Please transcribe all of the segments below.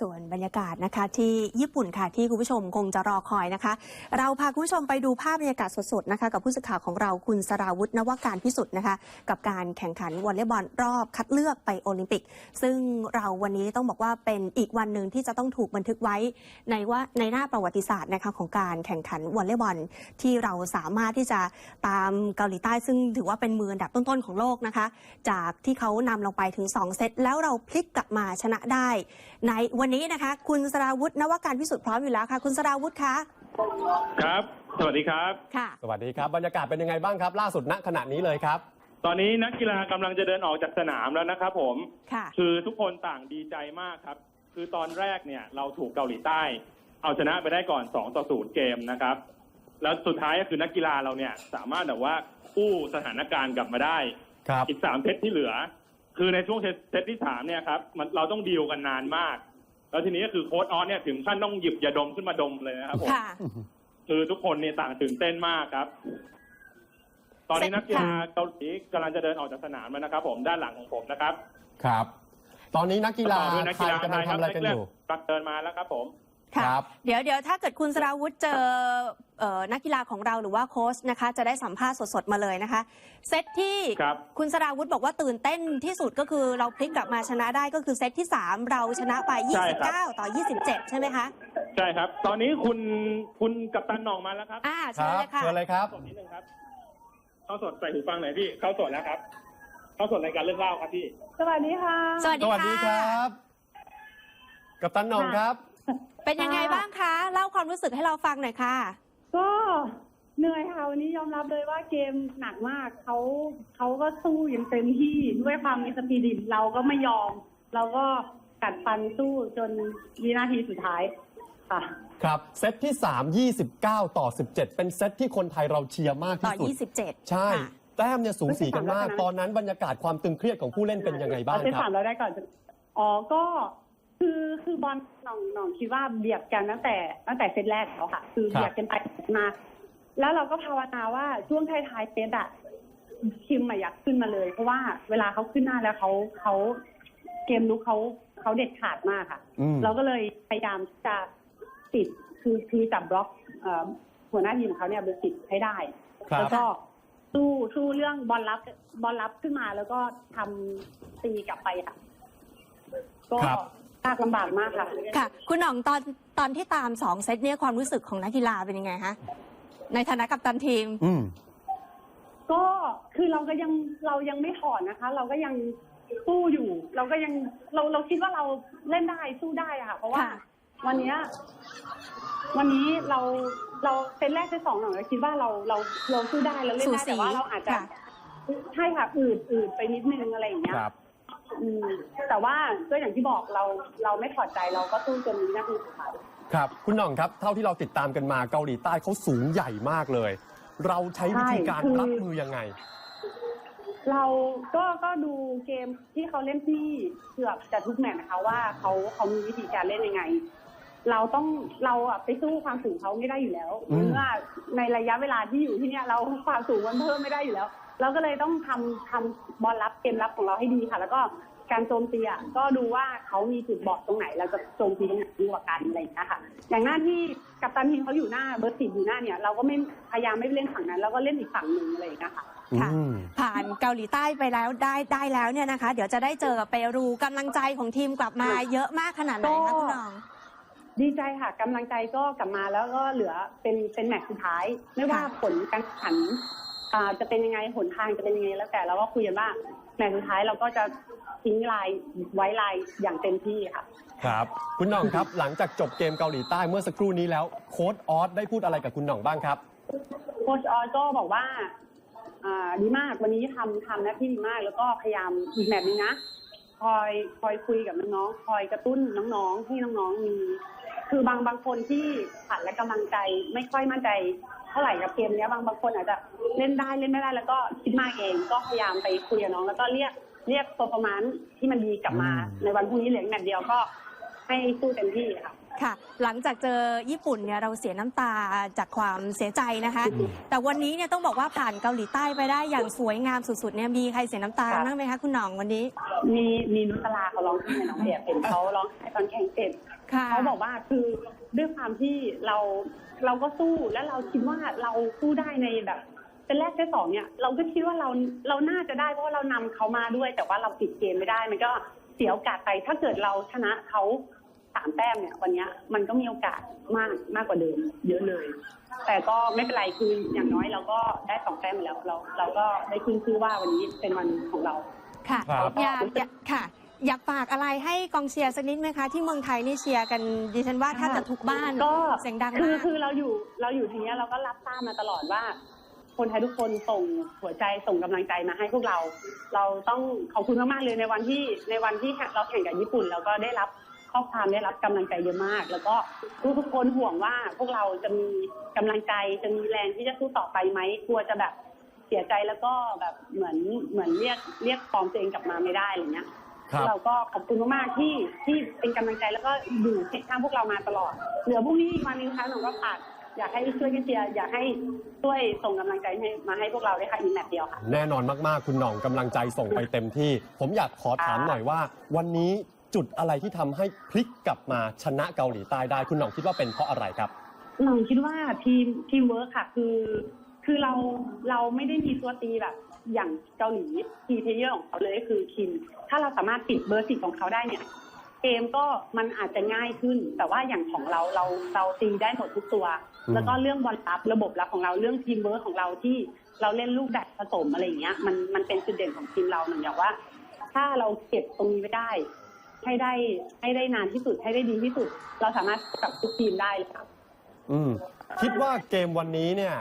ส่วนบรรยากาศนะคะที่ญี่ปุ่นค่ะที่คุณผู้ชมคงจะรอคอยนะคะ เราพาคุณผู้ชมไปดูภาพบรรยากาศสดๆนะคะ กับผู้สื่อข่าวของเราคุณสราวุฒินวการพิสุทธิ์นะคะ กับการแข่งขันวอลเลย์บอลรอบคัดเลือกไปโอลิมปิก ซึ่งเราวันนี้ต้องบอกว่าเป็นอีกวันหนึ่งที่จะต้องถูกบันทึกไว้ในว่าในหน้าประวัติศาสตร์นะคะของการแข่งขันวอลเลย์บอลที่เราสามารถที่จะตามเกาหลีใต้ ซึ่งถือว่าเป็นมืออันดับต้นๆของโลกนะคะ จากที่เขานำลงไปถึง 2 เซตแล้วเราพลิกกลับมาชนะได้ในวันนี้นะคะ คุณสราวุฒินวการพิสุทธิ์พร้อมอยู่แล้วค่ะ คุณสราวุฒิคะครับ สวัสดีครับ ค่ะ สวัสดีครับบรรยากาศเป็นยังไงบ้างครับ ล่าสุดณขณะนี้เลยครับ ตอนนี้นักกีฬากำลังจะเดินออกจากสนามแล้วนะครับผมค่ะคือทุกคนต่างดีใจมากครับ คือตอนแรกเนี่ยเราถูกเกาหลีใต้ เอาชนะไปได้ก่อน2ต่อ0เกมนะครับ แล้วสุดท้ายก็คือนักกีฬาเราเนี่ยสามารถแบบว่ากู้สถานการณ์กลับมาได้ครับอีกสามเซตที่เหลือ คือในช่วงเซตเซตที่สามเนี่ยครับมันเราต้องดีลกันนานมาก แล้วทีนี้ก็คือโค้ดออสเนี่ยถึงขั้นต้องหยิบยาดมขึ้นมาดมเลยนะครับผมค่ะ คือทุกคนเนี่ยต่างตื่นเต้นมากครับ ตอนนี้นักกีฬาเกาหลีกำลังจะเดินออกจากสนามแล้วนะครับ ผมด้านหลังของผมนะครับครับ ตอนนี้นักกีฬาต่อด้วยนักไทกียฬากำลังทำอะไรกันอยู่ ปักเดินมาแล้วครับ ผม ค่ะครับ เดี๋ยวเดี๋ยวถ้าเกิดคุณสราวุฒิเจอเอ่อนักกีฬาของเราหรือว่าโค้ชนะคะ จะได้สัมภาษณ์สดๆมาเลยนะคะ เซตที่ครับ คุณสราวุฒิบอกว่าตื่นเต้นที่สุดก็คือเราพลิกกลับมาชนะได้ก็คือเซตที่ 3 เราชนะไป ใช่ครับ 29 ต่อ 27 ใช่ไหมคะ ใช่ครับ ตอนนี้คุณคุณกัปตันหน่องมาแล้วครับอ่าคเชิญรับเลยค่ะ เชิญเลยครับ สดนิดนึงครับ เข้าสดใส่หูฟังหน่อยพี่ เข้าสดแล้วครับ เข้าสดรายการเรื่องเล่าครับพี่ สวัสดีค่ะ สวัสสดีวัสดีคค่ะ รับ กับตันหนองครับ เป็นยังไงบ้างคะ เล่าความรู้สึกให้เราฟังหน่อยค่ะ ก็เหนื่อยค่ะวันนี้ยอมรับเลยว่าเกมหนักมากเขาเขาก็สู้อย่างเต็มที่ด้วยความมีสปิริตเราก็ไม่ยอม เราก็กัดฟันสู้จนวินาทีสุดท้ายค่ะ ครับเซตที่ 3 29 ต่อ 17 เป็นเซตที่คนไทยเราเชียร์มากต่อ ที่สุด 27 ใช่ ค่ะ แต้มเนี่ยสูงสีกันมากไม่ใช่สามแล้วนะตอนนั้นบรรยากาศความตึงเครียดของผู้เล่นเป็นยังไงบ้างเอเซตครัสาบมเราได้ก่อน อ๋อ ก็ คือคือบอลหน่องหน่องคิดว่าเบียดกันตั้งแต่ตั้งแต่เซตแรกแล้วค่ะ คือครับเบียดกันไปมา แล้วเราก็ภาวนาว่าช่วงท้ายๆเซตอะคิมอะอยากขึ้นมาเลย เพราะว่าเวลาเขาขึ้นหน้าแล้วเขาเขาเกมลุกเขาเขาเด็ดขาดมากค่ะอืมเราก็เลยพยายามที่จะติดคือคือจับบล็อกเอ่อหัวหน้าทีมของเขาเนี่ยเบอร์สิบให้ได้ครับแล้วก็สู้สู้เรื่องบอลรับบอลรับขึ้นมาแล้วก็ทำตีกลับไปค่ะ ก็ครับยากลำบากมากค่ะ ค่ะ คุณหน่องตอนตอนที่ตาม2เซตเนี่ยความรู้สึกของนักกีฬาเป็นยังไงคะในฐานะกัปตันทีม อืม ก็คือเราก็ยังเรายังไม่ถอนนะคะ เราก็ยังสู้อยู่ เราก็ยังเราเราคิดว่าเราเล่นได้สู้ได้อะค่ะ เพราะว่า ค่ะ วันเนี้ยวันนี้เราเราเป็นแรกเป็นสองหน่อยเราคิดว่าเราเราเราสู้ได้เราเล่นสูได้สีแต่ว่าเราอาจจะค่ะ ใช่ค่ะอืดอืดไปนิดนึงอะไรอย่างเงี้ย ครับ อืมแต่ว่าก็อย่างที่บอกเราเราไม่ถอดใจเราก็สู้จนนี้นาทีสุดท้าย ครับ คุณหน่องครับ เท่าที่เราติดตามกันมาเกาหลีใต้เขาสูงใหญ่มากเลย เราใช้วิธีการใช่คือ รับมือยังไง เราก็ก็ดูเกมที่เขาเล่นที่เกือบจะทุกแมตช์นะคะว่าเขาเขามีวิธีการเล่นยังไง เราต้องเราอะไปสู้ความสูงเขาไม่ได้อยู่แล้วอืม เมื่อในระยะเวลาที่อยู่ที่เนี้ยเราความสูงมันเพิ่มไม่ได้อยู่แล้ว เราก็เลยต้องทำทำบอลรับเกมรับของเราให้ดีค่ะ แล้วก็การโจมตีอะก็ดูว่าเขามีจุดบอดตรงไหนเราจะโจมตีตรงไหนดีกว่ากันอะไรอย่างเงี้ยค่ะ อย่างหน้าที่กัปตันทีมเขาอยู่หน้าเบอร์สิบอยู่หน้าเนี่ย เราก็ไม่พยายามไม่เล่นฝั่งนั้นเราก็เล่นอีกฝั่งหนึ่งอะไรอย่างเงี้ยค่ะค่ะอืมผ่านเกาหลีใต้ไปแล้วได้ได้แล้วเนี่ยนะคะ เดี๋ยวจะได้เจอกับเปรูกำลังใจของทีมกลับมาเยอะมากขนาดไหนคะคุณหน่องดีใจค่ะกำลังใจก็กลับมาแล้วก็เหลือเป็นเป็นแมตช์สุดท้าย ไม่ว่าค่ะผลการแข่งขันอ่า จะเป็นยังไงหนทางจะเป็นยังไงแล้วแต่เราก็คุยกันว่าแมตช์สุดท้ายเราก็จะทิ้งลายไว้ลายอย่างเต็มที่ค่ะ ครับ คุณหน่องครับ หลังจากจบเกมเกาหลีใต้เมื่อสักครู่นี้แล้วโค้ดออสได้พูดอะไรกับคุณหน่องบ้างครับโค้ชออสก็บอกว่าอ่าดีมากวันนี้ทำทำหน้าที่ดีมาก แล้วก็พยายามอีกแบบนึงนะคอยคอยคุยกับน้องๆคอยกระตุ้นน้องๆให้น้องๆมี คือบางบางคนที่ขาดและกำลังใจไม่ค่อยมั่นใจ เท่าไหร่กับเกมเนี้ยบางบางคนอาจจะเล่นได้เล่นไม่ได้แล้วก็คิดมากเองก็พยายามไปคุยกับน้อง แล้วก็เรียกเรียกโปรแกรมที่มันดีกลับมาอืมในวันพรุ่งนี้เหลืออกแมตช์เดียวก็ให้สู้เต็มที่ค่ะค่ะ หลังจากเจอญี่ปุ่นเนี่ยเราเสียน้ำตาจากความเสียใจนะคะอืมแต่วันนี้เนี่ยต้องบอกว่าผ่านเกาหลีใต้ไปได้อย่างสวยงามสุดๆเนี่ยมีใครเสียน้ำตาค่ะบ้างไหมคะคุณหน่องวันนี้ มีมีนุตลาเขาร้องไห้น้องเดียเป็นเขาร้องไห้ตอนแข่งเสร็จค่ะ เขาบอกว่าคือด้วยความที่เราเราก็สู้แล้วเราคิดว่าเราสู้ได้ในแบบเป็นแรกเป็นสองเนี่ย เราก็คิดว่าเราเราน่าจะได้เพราะว่าเรานำเขามาด้วย แต่ว่าเราปิดเกมไม่ได้มันก็เสียโอกาสไปถ้าเกิดเราชนะเขาสามแต้มเนี่ย วันเนี้ยมันก็มีโอกาสมากมากกว่าเดิม เยอะเลย แต่ก็ไม่เป็นไรคืออย่างน้อยเราก็ได้สองแต้มมาแล้วเรา เราก็ได้ขึ้นชื่อว่าวันนี้เป็นวันของเราค่ะครับอยากอยากค่ะ อยากฝากอะไรให้กองเชียร์สักนิดไหมคะ ที่เมืองไทยนี่เชียร์กันดิฉันว่าถ้าจะทุกบ้านก็เสียงดังคือมาก คือเราอยู่เราอยู่ทีเนี้ยเราก็รับทราบมาตลอดว่า คนไทยทุกคนส่งหัวใจส่งกำลังใจมาให้พวกเรา เราต้องขอบคุณมากๆเลยในวันที่ในวันที่เราแข่งกับญี่ปุ่นเราก็ได้รับข้อความได้รับกำลังใจเยอะมาก แล้วก็ทุกทุกๆคนห่วงว่าพวกเราจะมีกำลังใจจะมีแรงที่จะสู้ต่อไปไหมกลัวจะแบบเสียใจแล้วก็แบบเหมือนเหมือนเรียกเรียกฟอร์มตัวเองกลับมาไม่ได้อะไรเงี้ยครับ เราก็ขอบคุณมากๆที่ที่เป็นกำลังใจแล้วก็อยู่เคียงข้างพวกเรามาตลอด เหลือพรุ่งนี้อีกวันหนึงค่ะหนูก็ขาดอยากให้ช่วยกันเชียร์อยากให้ช่วยส่งกำลังใจให้มาให้พวกเราด้วยค่ะอีกแมตช์เดียวค่ะแน่นอนมากๆ คุณหน่องกำลังใจส่งไปเต็มที่ ผมอยากขอถามหน่อยว่า วันนี้จุดอะไรที่ทำให้พลิกกลับมาชนะเกาหลีใต้ได้คุณหน่องคิดว่าเป็นเพราะอะไรครับหนูคิดว่าทีมทีมเวิร์คค่ะคือ คือเราเราไม่ได้มีตัวตีแบบ อย่างเกาหลีทีเพเยอร์ของเขาเลยก็คือคิม ถ้าเราสามารถปิดเบอร์สิบของเขาได้เนี่ยเกมก็มันอาจจะง่ายขึ้น แต่ว่าอย่างของเราเราเราตีได้หมดทุกตัวอืมแล้วก็เรื่องบอลรับระบบรับของเราเรื่องทีมเวิร์คของเราที่เราเล่นลูกแบบผสมอะไรอย่างเงี้ยมันมันเป็นจุดเด่นของทีมเราเหมือนอย่างว่า ถ้าเราเก็บตรงนี้ไว้ได้ ให้ได้ให้ได้นานที่สุดให้ได้ดีที่สุด เราสามารถกับทุกทีมได้เลยค่ะอืมคิดว่าเกมวันนี้เนี่ย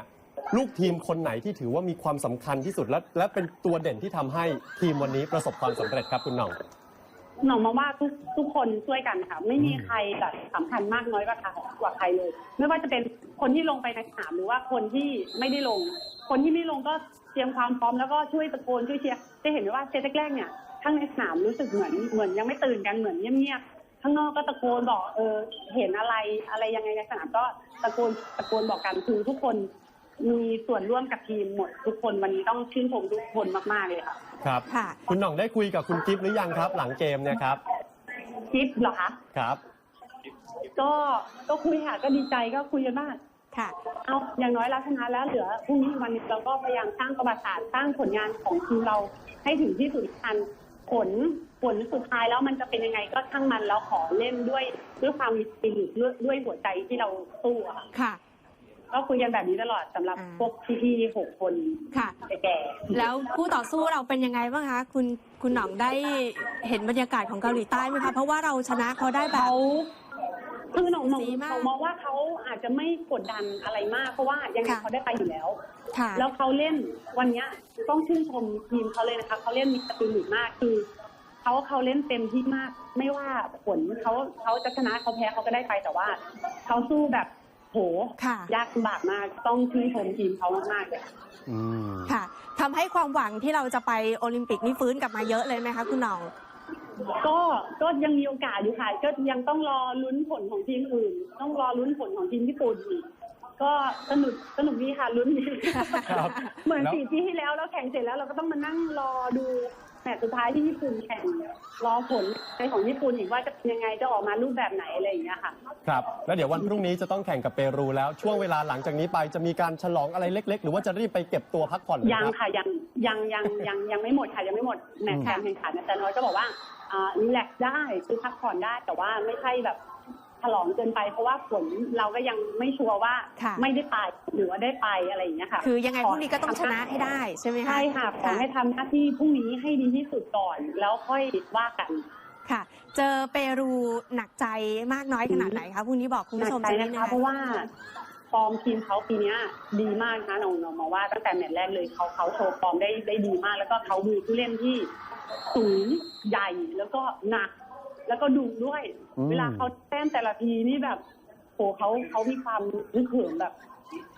ลูกทีมคนไหนที่ถือว่ามีความสำคัญที่สุดและและเป็นตัวเด่นที่ทำให้ทีมวันนี้ประสบความสำเร็จครับคุณหน่อง หนูมองว่าทุกทุกคนช่วยกันค่ะ ไม่มีใครแบบสำคัญมากน้อยกว่าใครกว่าใครเลย ไม่ว่าจะเป็นคนที่ลงไปในสนามหรือว่าคนที่ไม่ได้ลง คนที่ไม่ลงก็เตรียมความพร้อมแล้วก็ช่วยตะโกนช่วยเชียร์จะเห็นได้ว่าเซตแรกๆเนี่ยข้างในสนามรู้สึกเหมือนเหมือนยังไม่ตื่นกันเหมือนเงียบๆข้างนอกก็ตะโกนบอกเออเห็นอะไรอะไรยังไงในสนามก็ตะโกนตะโกนบอกกันคือทุกคน มีส่วนร่วมกับทีมหมดทุกคนวันนี้ต้องชื่นชมทุกคนมาก ๆ เลยค่ะ ครับ ค่ะ คุณหน่องได้คุยกับคุณกิฟต์หรือยังครับ หลังเกมเนี่ยครับ จิ๊บเหรอคะ ครับ ก็ก็คุยค่ะก็ดีใจก็คุยกันมากค่ะ เอาอย่างน้อยเราชนะแล้วเหลือพรุ่งนี้อีกวันหนึงเราก็พยายามสร้างประวัติศาสตร์สร้างผลงานของทีมเราให้ถึงที่สุดทันผลผลสุดท้ายแล้วมันจะเป็นยังไงก็ช่างมันเราขอเล่นด้วยด้วยความมีสปิริตด้วยด้วยหัวใจที่เราสู้อะค่ะ ค่ะ ก็คุยกันแบบนี้ตลอดสำหรับอ่า พวกพี่ๆหกคนค่ะ แก่ๆแล้วคู่ต่อสู้เราเป็นยังไงบ้างคะ คุณคุณหน่องได้เห็นบรรยากาศของเกาหลีใต้ไหมคะ เพราะว่าเราชนะเขาได้แบบเขาคือหนองหนองดีมากเขามองว่าเขาอาจจะไม่กดดันอะไรมากเพราะว่ายังไงค่ะเขาได้ไปอยู่แล้ว ค่ะ แล้วเขาเล่นวันเนี้ยต้องชื่นชมทีมเขาเลยนะคะเขาเล่นมีสปิริตมากคือเขาเขาเล่นเต็มที่มาก ไม่ว่าผลเขาเขาจะชนะเขาแพ้เขาก็ได้ไปแต่ว่าเขาสู้แบบ โหค่ะยากลำบากมากต้องชื่นชมทีมเขามากๆเลยอืมค่ะทำให้ความหวังที่เราจะไปโอลิมปิกนี่ฟื้นกลับมาเยอะเลยไหมคะคุณหน่องก็ก็ยังมีโอกาสอยู่ค่ะ ก็ยังต้องรอลุ้นผลของทีมอื่น ต้องรอลุ้นผลของทีมญี่ปุ่นอีกก็สนุกสนุกดีค่ะลุ้นดีครับเหมือนแล้วสี่ปีที่แล้วเราแข่งเสร็จแล้วเราก็ต้องมานั่งรอดูแมตช์สุดท้ายที่ญี่ปุ่นแข่งรอผลในของญี่ปุ่นอีกว่าจะเป็นยังไงจะออกมารูปแบบไหนอะไรอย่างเงี้ยค่ะ ครับ แล้วเดี๋ยววันพรุ่งนี้จะต้องแข่งกับเปรูแล้วช่วงเวลาหลังจากนี้ไปจะมีการฉลองอะไรเล็ก ๆ หรือว่าจะรีบไปเก็บตัวพักผ่อนไหมยังครับ ค่ะยังยังยังยังยังไม่หมดค่ะยังไม่หมดแมตช์อืมการแข่งขันอาจารย์น้อยก็บอกว่าอ่ารีแลกซ์ได้คือพักผ่อนได้แต่ว่าไม่ใช่แบบฉ ลองเกินไป เพราะว่าผลเราก็ยังไม่ชัวร์ว่าค่ะไม่ได้ไปหรือว่าได้ไปอะไรอย่างเงี้ยค่ะ คือยังไงพรุ่งนี้ก็ต้องชนะให้ได้ใช่ไหมคะใช่ค่ะขอให้ทำหน้าที่พรุ่งนี้ให้ดีที่สุดก่อน แล้วค่อยว่ากันค่ะ เจอเปรูหนักใจมากน้อยขนาดไหนคะพรุ่งนี้บอกคุณหนัผู้กชมใจสักนิดนะนึงคะเพราะว่าฟอร์มทีมเขาปีเนี้ยดีมากนะน้องน้องมาว่าตั้งแต่แมตช์แรกเลยเขาเขาโชว์ฟอร์มได้ได้ดีมาก แล้วก็เขามีผู้เล่นที่สูงใหญ่แล้วก็หนัก แล้วก็ดุด้วย อืม เวลาเขาแต้มแต่ละทีนี่แบบโหเขาเขามีความนึกเหิมแบบ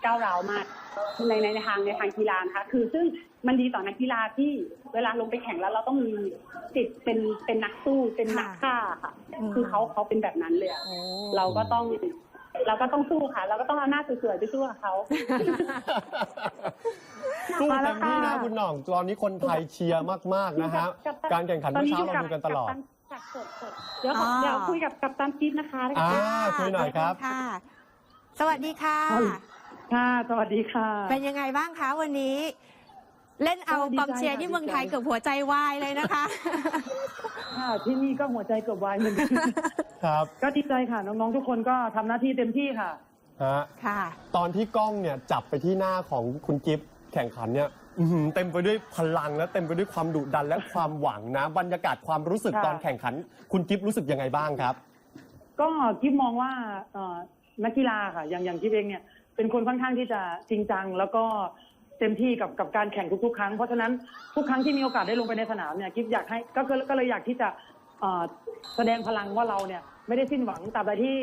ก้าวร้าวมากในในทางในทางกีฬานะคะคือซึ่งมันดีต่อนักกีฬาที่เวลาลงไปแข่งแล้วเราต้องมีจิตเป็นเป็นนักสู้เป็นนักฆ่าค่ะ อืม คือเขาเขาเป็นแบบนั้นเลยอะ โอ้เราก็ต้องเราก็ต้องสู้ค่ะ เราก็ต้องเอาหน้าสวยๆไปสู้กับเขา สู้มาแล้เต็วมที่นะค่ะคุณหน่อง ตอนนี้คนไทยเชียร์มาก ๆ นะฮะ กับตันการแข่งขันเมื่อเช้าเราดูกันตลอดบ กับสดสดเดี๋ยวขอเดี๋ยวคุยกับกับตันจิ๊บนะคะอ่าคุยหน่อยครับ ค่ะ สวัสดีค่ะ ค่ะ สวัสดีค่ะ เป็นยังไงบ้างคะวันนี้ เล่นเอาก็ดีกใจองเชียร์ค่ะที่เมืองดีใจไทยเกือบหัวใจวายเลยนะคะ ค่ะที่นี่ก็หัวใจเกือบวายเหมือนกัน ครับก็ดีใจค่ะ น้องๆทุกคนก็ทำหน้าที่เต็มที่ค่ะ ฮะค่ะ ตอนที่กล้องเนี่ยจับไปที่หน้าของคุณกิฟต์แข่งขันเนี่ย อื้อหือเต็มไปด้วยพลังและเต็มไปด้วยความดุดันและความหวังนะบรรยากาศความรู้สึกค่ะ ตอนแข่งขัน คุณกิฟต์รู้สึกยังไงบ้างครับ ก็กิ๊บมองว่าเอ่อนักกีฬาค่ะ อย่างอย่างกิ๊บเองเนี่ยเป็นคนค่อนข้างที่จะจริงจัง แล้วก็เต็มที่กับกับการแข่งทุกๆครั้ง เพราะฉะนั้นทุกครั้งที่มีโอกาสได้ลงไปในสนามเนี่ยกิ๊บอยากให้ก็ก็ก็เลยอยากที่จะเอ่อแสดงพลังว่าเราเนี่ยไม่ได้สิ้นหวังตราบใดที่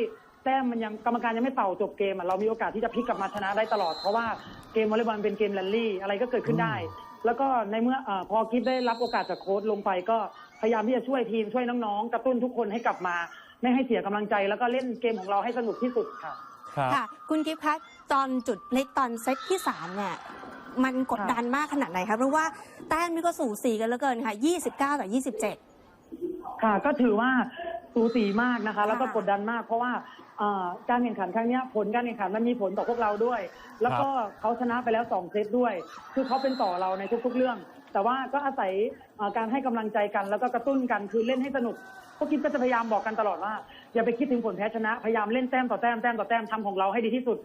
แต้มมันยังกรรมการยังไม่เป่าจบเกมอะเรามีโอกาสที่จะพลิกกลับมาชนะได้ตลอดเพราะว่าเกมวอลเลย์บอลเป็นเกมแรลลี่อะไรก็เกิดขึ้นได้ แล้วก็ในเมื่อเออพอกิ๊บได้รับโอกาสจากโค้ชลงไปก็พยายามที่จะช่วยทีมช่วยน้องๆกระตุ้นทุกคนให้กลับมา ไม่ให้เสียกำลังใจ แล้วก็เล่นเกมของเราให้สนุกที่สุดค่ะ ครับ ค่ะ คุณกิฟต์คะตอนจุดพลิกตอนเซตที่สามเนี่ย มันกดดันมากขนาดไหนคะเพราะว่าแต้มนี่ก็สูสีกันเหลือเกินค่ะ 29กับ27 ค่ะก็ถือว่าสูสีมากนะคะ แล้วก็ค่ะกดดันมาก เพราะว่าเอ่อ การแข่งขันครั้งเนี้ยผลการแข่งขันมันมีผลต่อพวกเราด้วย แล้วก็เขาชนะไปแล้วสองเซตด้วย คือเขาเป็นต่อเราในทุก ๆ เรื่อง แต่ว่าก็อาศัยเอ่อการให้กำลังใจกัน แล้วก็กระตุ้นกันคือเล่นให้สนุกพวกกิฟก็จะพยายามบอกกันตลอดว่า อย่าไปคิดถึงผลแพ้ชนะพยายามเล่นแต้มต่อแต้มแต้มต่อแต้มทำของเราให้ดีที่สุด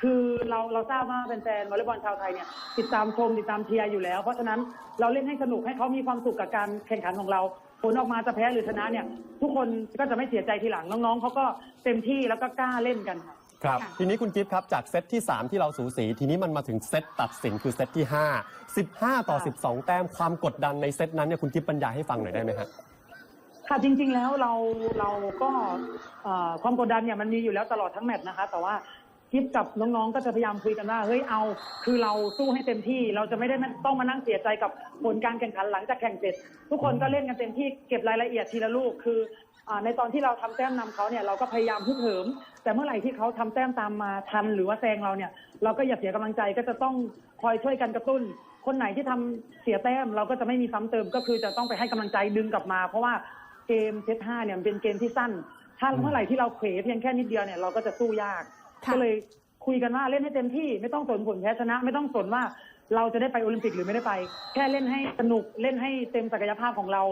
คือเราเราทราบว่าแฟนๆวอลเลย์บอลชาวไทยเนี่ยติดตามชมติดตามเชียร์อยู่แล้ว เพราะฉะนั้นเราเล่นให้สนุกให้เขามีความสุขกับการแข่งขันของเรา ผลออกมาจะแพ้หรือชนะเนี่ย ทุกคนก็จะไม่เสียใจทีหลังน้องๆเขาก็เต็มที่แล้วก็กล้าเล่นกันค่ะ ครับ ค่ะ ทีนี้คุณกิฟต์ครับ จากเซตที่ 3 ที่เราสูสี ทีนี้มันมาถึงเซตตัดสินคือเซตที่ 5 15 ต่อค่ะ12 แต้มความกดดันในเซตนั้นเนี่ยคุณกิฟต์บรรยายให้ฟังหน่อยได้ไหมฮะ ค่ะจริงๆแล้วเราเราก็เอ่อความกดดันเนี่ยมันมีอยู่แล้วตลอดทั้งแมตช์นะคะ แต่ว่า กิฟกับน้องๆ ก็จะพยายามคุยกันว่า เฮ้ย เอา คือเราสู้ให้เต็มที่ เราจะไม่ได้ต้องมานั่งเสียใจกับผลการแข่งขันหลังจากแข่งเสร็จ ทุกคนก็เล่นกันเต็มที่ เก็บรายละเอียดทีละลูก คือ ในตอนที่เราทำแต้มนำเขาเนี่ย เราก็พยายามพึ่งเหิม แต่เมื่อไหร่ที่เขาทำแต้มตามมาทันหรือว่าแซงเราเนี่ย เราก็อย่าเสียกำลังใจ ก็จะต้องคอยช่วยกันกระตุ้น คนไหนที่ทำเสียแต้ม เราก็จะไม่มีซ้ำเติม ก็คือจะต้องไปให้กำลังใจดึงกลับมา เพราะว่าเกมเซตห้าเนี่ยเป็นเกมที่สั้น ถ้าเมื่อไหร่ที่เราเขวเพียงแค่นิดเดียวเนี่ย เราก็จะสู้ยาก ก็เลยคุยกันว่าเล่นให้เต็มที่ไม่ต้องสนผลแพ้ชนะ ไม่ต้องสนว่าเราจะได้ไปโอลิมปิกหรือไม่ได้ไป แค่เล่นให้สนุกเล่นให้เต็มศักยภาพของเรา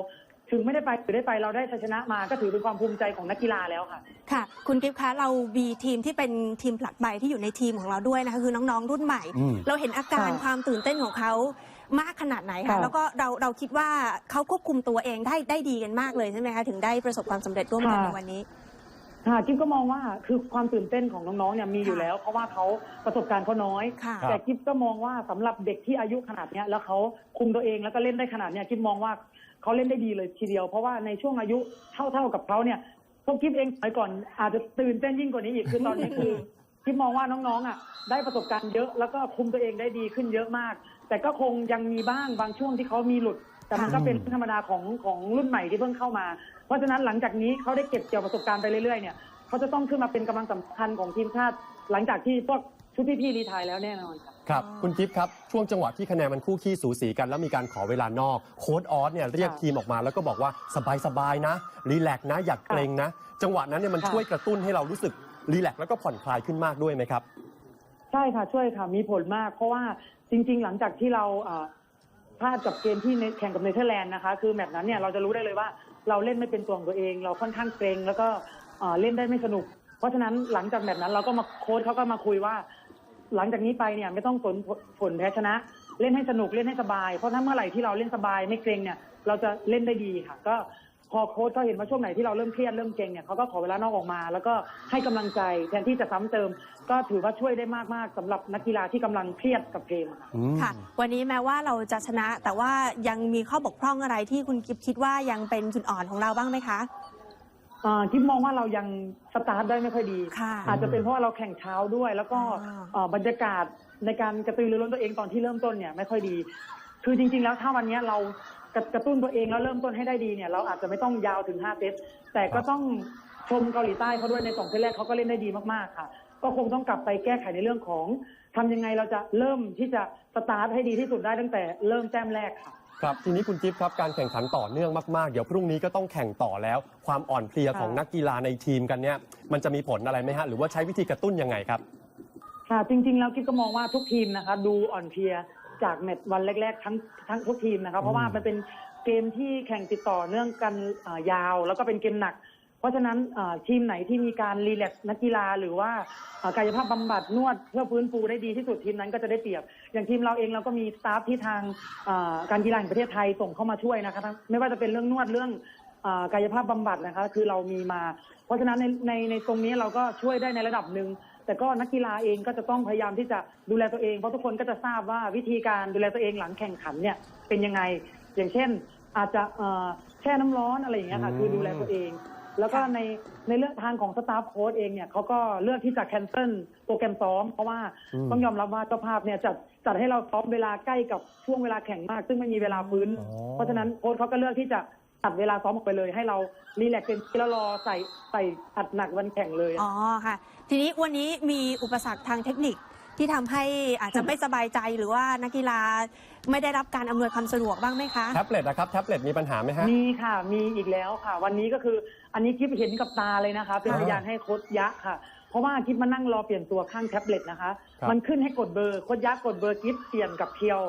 ถึงไม่ได้ไปหรือได้ไปเราได้ชัยชนะมาก็ถือเป็นความภูมิใจของนักกีฬาแล้วค่ะค่ะ คุณกิฟต์คะเรามีทีมที่เป็นทีมผลักใบที่อยู่ในทีมของเราด้วยนะคะคือน้องๆ รุ่นใหม่ อืม เราเห็นอาการค่ะความตื่นเต้นของเขามากขนาดไหนคะค่ะ แล้วก็เราเราคิดว่าเขาควบคุมตัวเองได้ได้ดีกันมากเลยใช่ไหมคะถึงได้ประสบความสำเร็จร่วมกันในวันนี้ ค่ะกิ๊บก็มองว่าคือความตื่นเต้นของน้องๆเนี่ยมีอยู่ค่ะแล้ว เพราะว่าเขาประสบการณ์เขาน้อย ค่ะครับแต่กิ๊บก็มองว่าสำหรับเด็กที่อายุขนาดเนี้ยแล้วเขาคุมตัวเองแล้วก็เล่นได้ขนาดเนี้ยกิ๊บมองว่าเขาเล่นได้ดีเลยทีเดียว เพราะว่าในช่วงอายุเท่าๆกับเขาเนี่ยพวกกิ๊บเองสมัยก่อนอาจจะตื่นเต้นยิ่งกว่านี้อีกคือตอนนี้คือ กิ๊บมองว่าน้องๆอะได้ประสบการณ์เยอะแล้วก็คุมตัวเองได้ดีขึ้นเยอะมาก แต่ก็คงยังมีบ้างบางช่วงที่เขามีหลุด แต่มันก็เป็นเรื่องธรรมดาของของรุ่นใหม่ที่เพิ่งเข้ามา เพราะฉะนั้นหลังจากนี้เขาได้เก็บเกี่ยวประสบการณ์ไปเรื่อยๆเนี่ยเขาจะต้องขึ้นมาเป็นกำลังสำคัญของทีมชาติ หลังจากที่พวกชุดพี่ๆรีไทายแล้วแน่นอนค่ะครับอ๋อคุณกิฟต์ครับ ช่วงจังหวะที่คะแนนมันคู่ขี้สูสีกัน แล้วมีการขอเวลานอก โค้ดออสเนี่ยเรียกค่ะทีมออกมาแล้วก็บอกว่าสบายๆนะ รีแลกซ์นะอย่าเกรงนะ จังหวะนั้นเนี่ยมันค่ะช่วยกระตุ้นให้เรารู้สึกรีแลกซ์แล้วก็ผ่อนคลายขึ้นมากด้วยไหมครับ ใช่ค่ะช่วยค่ะมีผลมาก เพราะว่าจริง ๆ หลังจากที่เราอ่า พลาดกับเกมที่แข่งกับเนเธอร์แลนด์นะคะ คือแมตช์นั้นเนี่ยเราจะรู้ได้เลยว่า เราเล่นไม่เป็นตัวของตัวเอง เราค่อนข้างเกรงแล้วก็เล่นได้ไม่สนุก เพราะฉะนั้นหลังจากแมตช์นั้นเราก็มาโค้ชเขาก็มาคุยว่า หลังจากนี้ไปเนี่ยไม่ต้องสนผลผลแพ้ชนะ เล่นให้สนุกเล่นให้สบาย เพราะถ้าเมื่อไหร่ที่เราเล่นสบายไม่เกรงเนี่ย เราจะเล่นได้ดีค่ะ ก็ พอโค้ชเขาเห็นว่าช่วงไหนที่เราเริ่มเครียดเริ่มเกรงเนี่ยเขาก็ขอเวลานอกออกมา แล้วก็ให้กำลังใจแทนที่จะซ้ำเติม ก็ถือว่าช่วยได้มากๆสำหรับนักกีฬาที่กำลังเครียดกับเกมอะค่ะอืมค่ะ วันนี้แม้ว่าเราจะชนะ แต่ว่ายังมีข้อบกพร่องอะไรที่คุณกิฟต์คิดว่ายังเป็นจุดอ่อนของเราบ้างไหมคะอ่าคิดมองว่าเรายังสตาร์ทได้ไม่ค่อยดีค่ะอาจจะเป็นเพราะว่าเราแข่งเช้าด้วย แล้วก็อ่าเอ่อบรรยากาศในการกระตือรือร้นตัวเองตอนที่เริ่มต้นเนี่ยไม่ค่อยดี คือจริง ๆ แล้วถ้าวันเนี้ยเรา กระกระตุ้นตัวเองแล้วเริ่มต้นให้ได้ดีเนี่ย เราอาจจะไม่ต้องยาวถึง5เซตแต่ก็ต้องชมเกาหลีใต้เขาด้วยในสองเซตแรกเขาก็เล่นได้ดีมากๆค่ะ ก็คงต้องกลับไปแก้ไขในเรื่องของทำยังไงเราจะเริ่มที่จะสตาร์ทให้ดีที่สุดได้ตั้งแต่เริ่มแต้มแรกค่ะครับทีนี้คุณกิฟต์ครับการแข่งขันต่อเนื่องมากๆ เดี๋ยวพรุ่งนี้ก็ต้องแข่งต่อแล้ว ความอ่อนเพลียของค่ะนักกีฬาในทีมกันเนี่ยมันจะมีผลอะไรไหมฮะหรือว่าใช้วิธีกระตุ้นยังไงครับค่ะจริงๆแล้วกิ๊บก็มองว่าทุกทีมนะคะ ดูอ่อนเพลีย จากแมตช์วันแรกๆทั้งทั้งทุกทีมนะคะเพราะว่ามันเป็นเกมที่แข่งติดต่อเนื่องกันเอ่อยาว แล้วก็เป็นเกมหนัก เพราะฉะนั้นเอ่อทีมไหนที่มีการรีแลกซ์นักกีฬาหรือว่าเอ่อกายภาพบำบัดนวดเพื่อฟื้นฟูได้ดีที่สุดทีมนั้นก็จะได้เปรียบ อย่างทีมเราเองเราก็มีสตาฟที่ทางเอ่อการกีฬาแห่งประเทศไทยส่งเข้ามาช่วยนะคะทั้งไม่ว่าจะเป็นเรื่องนวดเรื่องเอ่อกายภาพบำบัดนะคะคือเรามีมา เพราะฉะนั้นในในในตรงนี้เราก็ช่วยได้ในระดับหนึ่ง แต่ก็นักกีฬาเองก็จะต้องพยายามที่จะดูแลตัวเองเพราะทุกคนก็จะทราบว่าวิธีการดูแลตัวเองหลังแข่งขันเนี่ยเป็นยังไง อย่างเช่น อาจจะเอ่อแช่น้ำร้อนอะไรอย่างเงี้ยค่ะอืมคือดูแลตัวเอง แล้วก็ค่ะในในเรื่องทางของสตาฟโค้ดเองเนี่ยเขาก็เลือกที่จะแคนเซิลโปรแกรมซ้อม เพราะว่าต้องยอมรับว่าเจ้าภาพเนี่ยจัดจัดให้เราซ้อมเวลาใกล้กับช่วงเวลาแข่งมาก ซึ่งไม่มีเวลาฟื้นอ๋อเพราะฉะนั้นโค้ชเขาก็เลือกที่จะ ตัดเวลาซ้อมออกไปเลย ให้เรารีแลกซ์เต็มที่แล้วรอใส่ใส่อัดหนักวันแข่งเลยอ๋อค่ะ ทีนี้วันนี้มีอุปสรรคทางเทคนิคที่ทำให้อาจจะไม่สบายใจหรือว่านักกีฬาไม่ได้รับการอำนวยความสะดวกบ้างไหมคะ แท็บเล็ตนะครับแท็บเล็ตมีปัญหาไหมฮะ มีค่ะ มีอีกแล้วค่ะ วันนี้ก็คืออันนี้คลิปเห็นกับตาเลยนะคะ เป็นอ่าพยานให้โค้ดยะค่ะ เพราะว่าคลิปมานั่งรอเปลี่ยนตัวข้างแท็บเล็ตนะคะ ครับ มันขึ้นให้กดเบอร์โค้ดยะกดเบอร์คลิปเปลี่ยนกับเพียว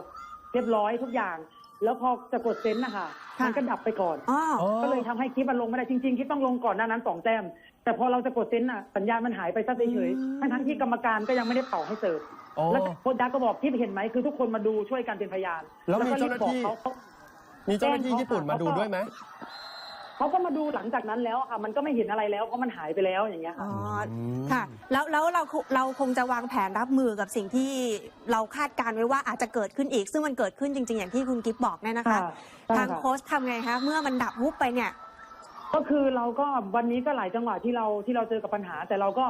เรียบร้อยทุกอย่าง แล้วพอจะกดเซ็นนะคะค่ะ มันก็ดับไปก่อนอ๋ออ๋อ ก็เลยทำให้คลิปมันลงไม่ได้จริงๆคลิปต้องลงก่อนหน้านั้นสองแต้ม แต่พอเราจะกดเซ็นน่ะสัญญาณมันหายไปซะเฉยอืม ๆทั้งๆที่กรรมการก็ยังไม่ได้เป่าให้เสิร์ฟอ๋อแล้วโค้ดยะก็บอกคลิปเห็นไหมคือทุกคนมาดูช่วยกันเป็นพยานแล้วมีก็รีบเจ้าหน้าที่บอกเขา มีเจ้าหน้าที่ญี่ปุ่นมาดูด้วยไหม เขาก็มาดูหลังจากนั้นแล้วอะค่ะ มันก็ไม่เห็นอะไรแล้วเพราะมันหายไปแล้วอย่างเงี้ยอ๋ค่ะอมค่ะ แล้วแล้วเราคงเราคงจะวางแผนรับมือกับสิ่งที่เราคาดการณ์ไว้ว่าอาจจะเกิดขึ้นอีก ซึ่งมันเกิดขึ้นจริง ๆ อย่างที่คุณกิฟบอกเนี่ยนะคะ ค่ะใช่ทางค่ะ โค้ชทำไงคะเมื่อมันดับวุบไปเนี่ย ก็คือเราก็วันนี้ก็หลายจังหวะที่เราที่เราเจอกับปัญหา แต่เราก็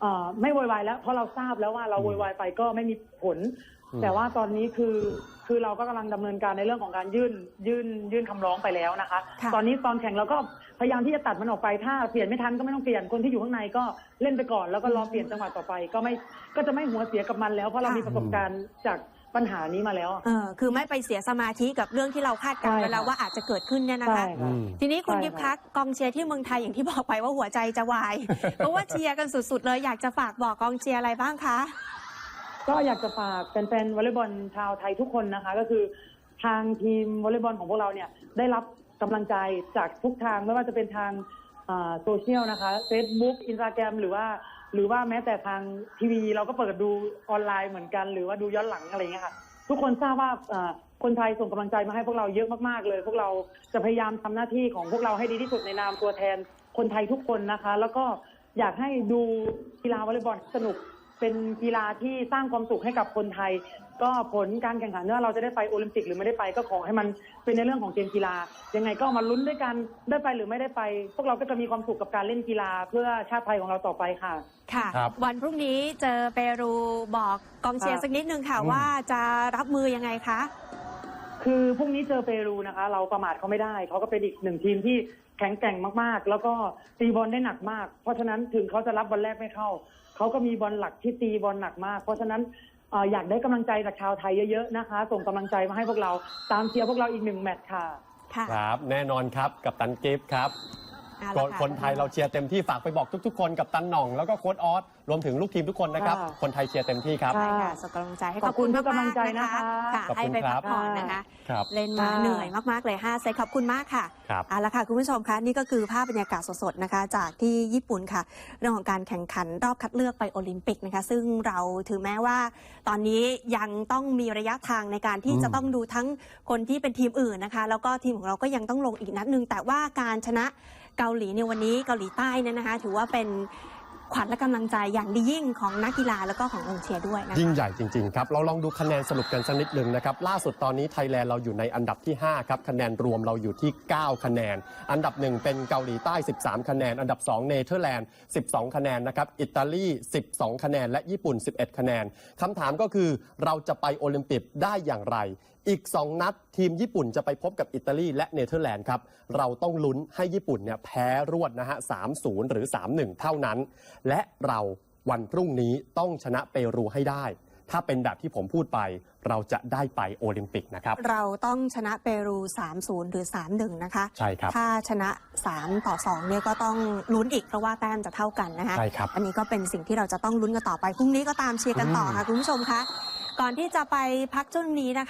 เอ่อไม่โวยวายแล้ว เพราะเราทราบแล้วว่าเราอืมโวยวายไปก็ไม่มีผล อืม แต่ว่าตอนนี้คือคือเราก็กำลังดำเนินการในเรื่องของการยื่นยื่นยื่นคำร้องไปแล้วนะคะ ค่ะ ตอนนี้ตอนแข่งเราก็พยายามที่จะตัดมันออกไปถ้าเปลี่ยนไม่ทันก็ไม่ต้องเปลี่ยนคนที่อยู่ข้างในก็เล่นไปก่อนแล้วก็รอเปลี่ยนจังหวะต่อไป ก็ไม่ก็จะไม่หัวเสียกับมันแล้วเพราะเรามีประสบการณ์จาก ปัญหานี้มาแล้วอะ เออคือไม่ไปเสียสมาธิกับเรื่องที่เราคาดการณ์ไว้แล้วใช่ค่ะว่าอาจจะเกิดขึ้นเนี่ยนะใช่คะค่ะอืมทีนี้คุณใช่กิฟค่ะคะกองเชียร์ที่เมืองไทยอย่างที่บอกไปว่าหัวใจจะวาย เพราะว่าเชียร์กันสุดๆเลยอยากจะฝากบอกกองเชียร์อะไรบ้างคะ ก็อยากจะฝากแฟนๆวอลเลย์บอลชาวไทยทุกคนนะคะ ก็คือทางทีมวอลเลย์บอลของพวกเราเนี่ยได้รับกำลังใจจากทุกทางไม่ว่าจะเป็นทางโซเชียลนะคะ Facebook Instagram หรือว่า หรือว่าแม้แต่ทางทีวีเราก็เปิดดูออนไลน์เหมือนกัน หรือว่าดูย้อนหลังอะไรเงี้ยค่ะทุกคนทราบว่าคนไทยส่งกำลังใจมาให้พวกเราเยอะมากๆเลย พวกเราจะพยายามทำหน้าที่ของพวกเราให้ดีที่สุดในนามตัวแทนคนไทยทุกคนนะคะ แล้วก็อยากให้ดูกีฬาวอลเลย์บอลสนุกเป็นกีฬาที่สร้างความสุขให้กับคนไทย ก็ผลการแข่งขันว่าเราจะได้ไปโอลิมปิกหรือไม่ได้ไปก็ขอให้มันเป็นในเรื่องของเกมกีฬา ยังไงก็มาลุ้นด้วยกันได้ไปหรือไม่ได้ไป พวกเราก็จะมีความสุขกับการเล่นกีฬาเพื่อชาติไทยของเราต่อไปค่ะ ค่ะ ครับ วันพรุ่งนี้เจอเปรูบอกกองเชียร์ค่ะสักนิดนึงค่ะอืมว่าจะรับมือยังไงคะ คือพรุ่งนี้เจอเปรูนะคะ เราประมาทเขาไม่ได้เขาก็เป็นอีกหนึ่งทีมที่แข็งแกร่งมากๆ แล้วก็ตีบอลได้หนักมาก เพราะฉะนั้นถึงเขาจะรับบอลแรกไม่เข้าเขาก็มีบอลหลักที่ตีบอลหนักมาก เพราะฉะนั้นเอ่ออยากได้กำลังใจจากชาวไทยเยอะๆนะคะ ส่งกำลังใจมาให้พวกเราตามเชียร์พวกเราอีกหนึ่งแมตช์ค่ะค่ะครับ แน่นอนครับกับตันกิฟต์ครับ เอาคละนค่ะคนไทยเราเชียร์เต็มที่ฝากไปบอกทุก ๆ คนกับตันหน่อง แล้วก็โค้ดออสรวมถึงลูกทีมทุกคนนะครับ ค่ะ คนไทยเชียร์เต็มที่ครับ ใช่ค่ะส่งกำลังใจให้ขอบคุณทุกกำลังใจมากๆนะคะค่ะขอบให้คุณไปครัพับ กผ่อนนะคะ ครับ เล่นมาค่ะ เหนื่อยมากๆเลย5เซตขอบคุณมากค่ะครับ เอาละค่ะคุณผู้ชมคะนี่ก็คือภาพบรรยากาศสดๆนะคะ จากที่ญี่ปุ่นค่ะ เรื่องของการแข่งขันรอบคัดเลือกไปโอลิมปิกนะคะ ซึ่งเราถือแม้ว่า ตอนนี้ยังต้องมีระยะทางในการที่อืม จะต้องดูทั้งคนที่เป็นทีมอื่นนะคะ แล้วก็ทีมของเราก็ยังต้องลงอีกนัดหนึ่งแต่ว่าการชนะ เกาหลีในวันนี้เกาหลีใต้เนี่ยนะคะ ถือว่าเป็นขวัญและกำลังใจอย่างดียิ่งของนักกีฬาแล้วก็ของกองเชียร์ด้วยนะคะ ยิ่งใหญ่จริง ๆ ครับ เราลองดูคะแนนสรุปกันสักนิดหนึ่งนะครับ ล่าสุดตอนนี้ไทยแลนด์เราอยู่ในอันดับที่ 5 ครับ คะแนนรวมเราอยู่ที่ 9 คะแนน อันดับ 1 เป็นเกาหลีใต้ 13 คะแนน อันดับ 2 เนเธอร์แลนด์ 12 คะแนนนะครับ อิตาลี 12 คะแนน และญี่ปุ่น 11 คะแนนคำถามก็คือเราจะไปโอลิมปิกได้อย่างไรอีก 2 นัดทีมญี่ปุ่นจะไปพบกับอิตาลีและเนเธอร์แลนด์ครับ เราต้องลุ้นให้ญี่ปุ่นเนี่ยแพ้รวดนะฮะ3-0 หรือ 3-1 เท่านั้น และเราวันพรุ่งนี้ต้องชนะเปรูให้ได้ ถ้าเป็นแบบที่ผมพูดไป เราจะได้ไปโอลิมปิกนะครับ เราต้องชนะเปรู 3-0 หรือ 3-1 นะคะ ใช่ครับ ถ้าชนะ 3 ต่อ 2 เนี่ยก็ต้องลุ้นอีกเพราะว่าแต้มจะเท่ากันนะคะ ใช่ครับ อันนี้ก็เป็นสิ่งที่เราจะต้องลุ้นกันต่อไป พรุ่งนี้ก็ตามเชียร์กันต่อค่ะคุณผู้ชมคะ ก่อนที่จะไปพักช่วงนี้นะคะ